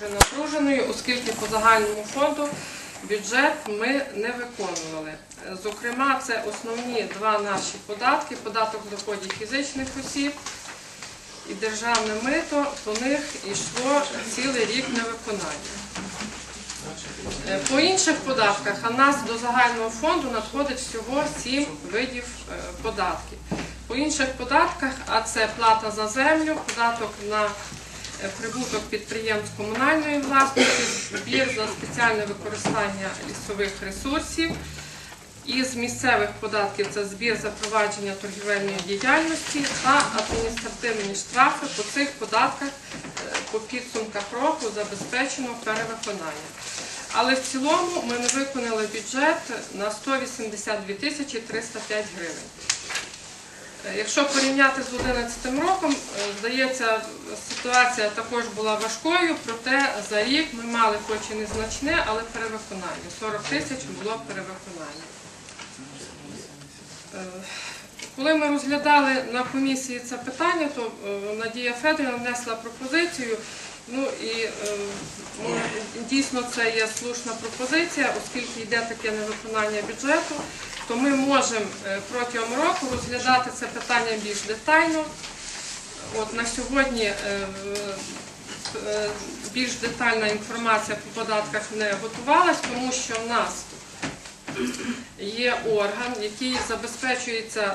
дуже напруженою, оскільки по загальному фонду бюджет ми не виконували. Зокрема, це основні два наші податки: податок доходів фізичних осіб і державне мито. По них йшло цілий рік невиконання. Е, По інших податках, а нас до загального фонду надходить всього 7 видів е, податків. По інших податках, а це плата за землю, податок на прибуток підприємств комунальної власності, збір за спеціальне використання лісових ресурсів. Із місцевих податків це збір запровадження торгівельної діяльності та адміністративні штрафи по цих податках е, по підсумках року забезпечено перевиконання. Але в цілому ми не виконали бюджет на 182 тисячі 305 гривень. Якщо порівняти з 2011 роком, е, здається, ситуація також була важкою, проте за рік ми мали хоч і незначне, але перевиконання. 40 тисяч було перевиконання. Е, Коли ми розглядали на комісії це питання, то е, Надія Федорівна внесла пропозицію. Ну і ну, дійсно це є слушна пропозиція, оскільки йде таке невиконання бюджету, то ми можемо е, протягом року розглядати це питання більш детально. От на сьогодні е, е, більш детальна інформація по податках не готувалась, тому що в нас є орган, який забезпечується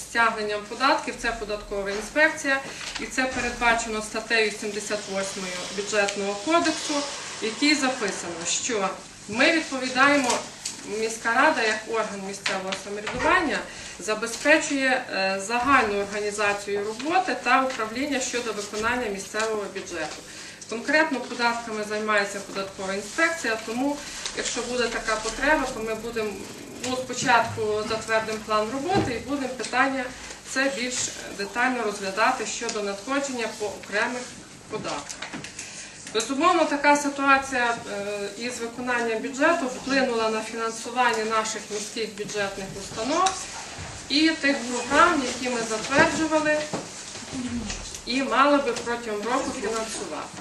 стягненням податків, це податкова інспекція, і це передбачено статтею 78 бюджетного кодексу, в якій записано, що ми відповідаємо. Міська рада як орган місцевого самоврядування забезпечує е, загальну організацію роботи та управління щодо виконання місцевого бюджету. Конкретно податками займається податкова інспекція, тому якщо буде така потреба, то ми будемо ну, спочатку затвердимо план роботи і будемо питання це більш детально розглядати щодо надходження по окремих податках. Безумовно, така ситуація е, із виконанням бюджету вплинула на фінансування наших міських бюджетних установ і тих програм, які ми затверджували і мали би протягом року фінансувати.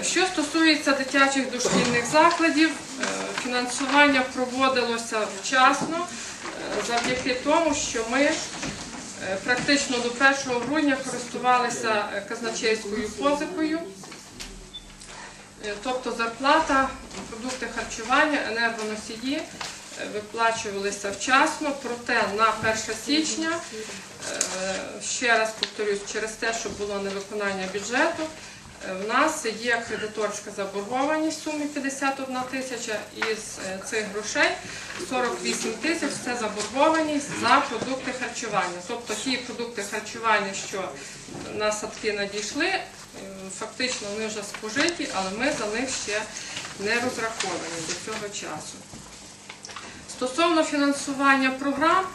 Е, Що стосується дитячих дошкільних закладів, е, фінансування проводилося вчасно завдяки тому, що ми практично до 1 грудня користувалися казначейською позикою. Е, Тобто зарплата, продукти харчування, енергоносії е, виплачувалися вчасно, проте на 1 січня, е, ще раз повторюсь, через те, що було невиконання бюджету, в нас є кредиторська заборгованість в сумі 51 тисяча, із е, цих грошей 48 тисяч це заборгованість за продукти харчування. Тобто ті продукти харчування, що на садки надійшли, е, фактично вони вже спожиті, але ми за них ще не розраховані до цього часу. Стосовно фінансування програм,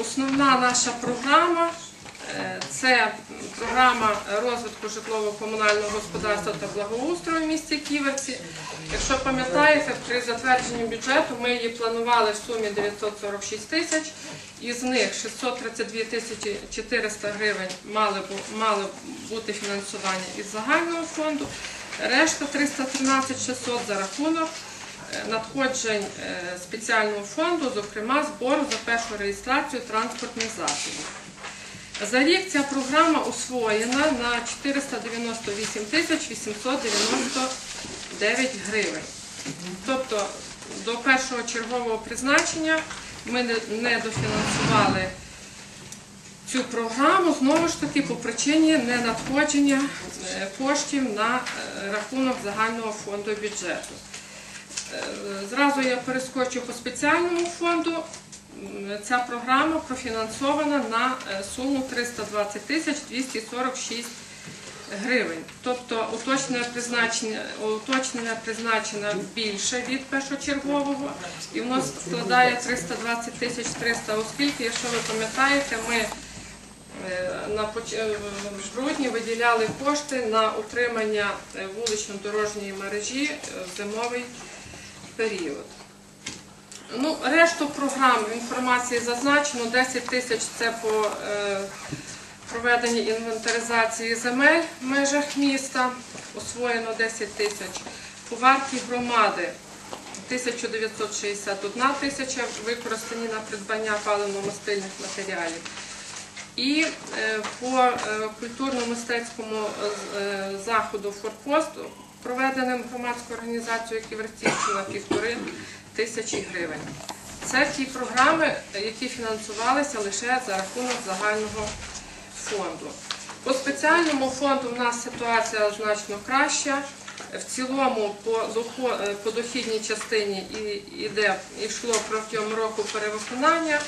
основна наша програма е, це програма розвитку житлово-комунального господарства та благоустрою в місті Ківерці. Якщо пам'ятаєте, при затвердженні бюджету ми її планували в сумі 946 тисяч, із них 632 тисячі 400 гривень мали, мали бути фінансування із загального фонду, решта 313 600 за рахунок е, надходжень е, спеціального фонду, зокрема збору за першу реєстрацію транспортних засобів. За рік ця програма освоєна на 498 тисяч 899 гривень. Тобто до першого чергового призначення ми не- дофінансували цю програму знову ж таки по причині ненадходження е, коштів на е, рахунок загального фонду бюджету. Е, Зразу я перескочу по спеціальному фонду. Ця програма профінансована на е, суму 320 тисяч 246 гривень. Тобто уточнене призначення, уточнення призначено більше від першочергового і воно складає 320 тисяч 300, оскільки, якщо ви пам'ятаєте, ми е, на е, в грудні виділяли кошти на утримання вулично-дорожньої мережі в зимовий період. Ну, решту програм інформації зазначено, 10 тисяч це по е, проведення інвентаризації земель в межах міста, освоєно 10 тисяч. По варті громади 1961 тисяча використані на придбання паливно-мастильних матеріалів. І е, по е, культурно-мистецькому е, заходу форпосту, проведеним громадською організацією Ківерцівщина півтори тисячі гривень. Це ті програми, які фінансувалися лише за рахунок загального фонду. По спеціальному фонду в нас ситуація значно краща. В цілому по, дохідній частині іде, йшло протягом року перевиконання.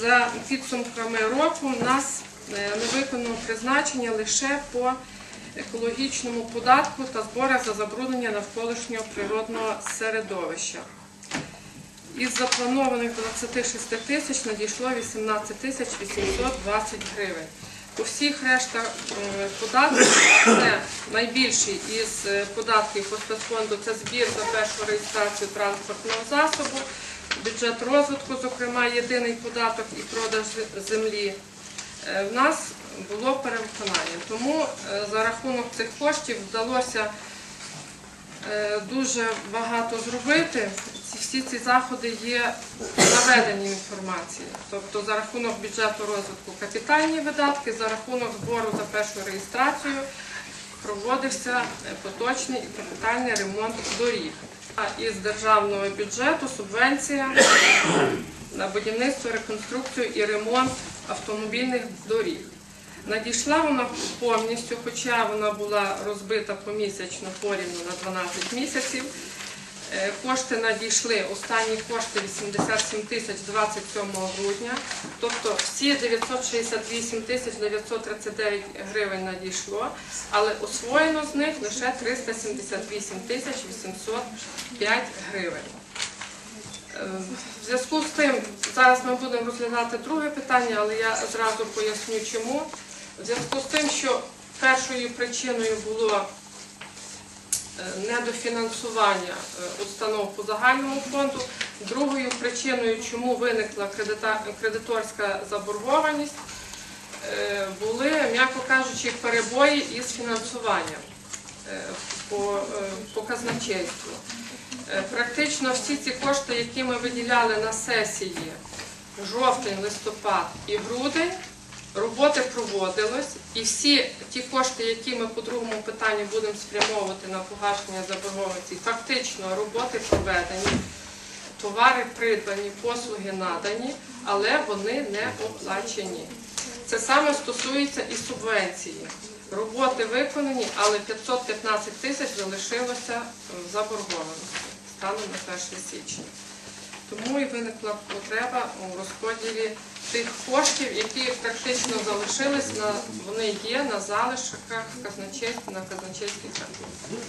За підсумками року в нас е, не виконано призначення лише по екологічному податку та зборах за забруднення навколишнього природного середовища. Із запланованих 26 тисяч надійшло 18 тисяч 820 гривень. По всіх решта е, податків це найбільший із е, податків по спецфонду це збір за першу реєстрацію транспортного засобу, бюджет розвитку, зокрема єдиний податок і продаж землі. Е, В нас було перевиконання. Тому за рахунок цих коштів вдалося дуже багато зробити. Всі ці заходи є наведені інформації. Тобто за рахунок бюджету розвитку капітальні видатки, за рахунок збору за першу реєстрацію проводився е, поточний і капітальний ремонт доріг. А із державного бюджету субвенція на будівництво, реконструкцію і ремонт автомобільних доріг. Надійшла вона повністю, хоча вона була розбита помісячно порівну на 12 місяців. Е, Кошти надійшли, останні кошти 87 тисяч 27 грудня, тобто всі 968 тисяч 939 гривень надійшло, але освоєно з них лише 378 тисяч 805 гривень. Е, В зв'язку з тим, зараз ми будемо розглядати друге питання, але я зразу поясню чому. В зв'язку з тим, що першою причиною було е, недофінансування е, установ по загальному фонду, другою причиною, чому виникла кредиторська заборгованість, е, були, м'яко кажучи, перебої із фінансуванням по, по казначейству. Практично всі ці кошти, які ми виділяли на сесії жовтень, листопад і грудень, роботи проводились, і всі ті кошти, які ми по другому питанню будемо спрямовувати на погашення заборгованості, фактично роботи проведені, товари придбані, послуги надані, але вони не оплачені. Це саме стосується і субвенції. Роботи виконані, але 515 тисяч залишилося в заборгованості станом на 1 січня. Тому і виникла потреба у розподілі тих коштів, які практично залишились, на, вони є на залишках казначейств, на казначейських рахунках.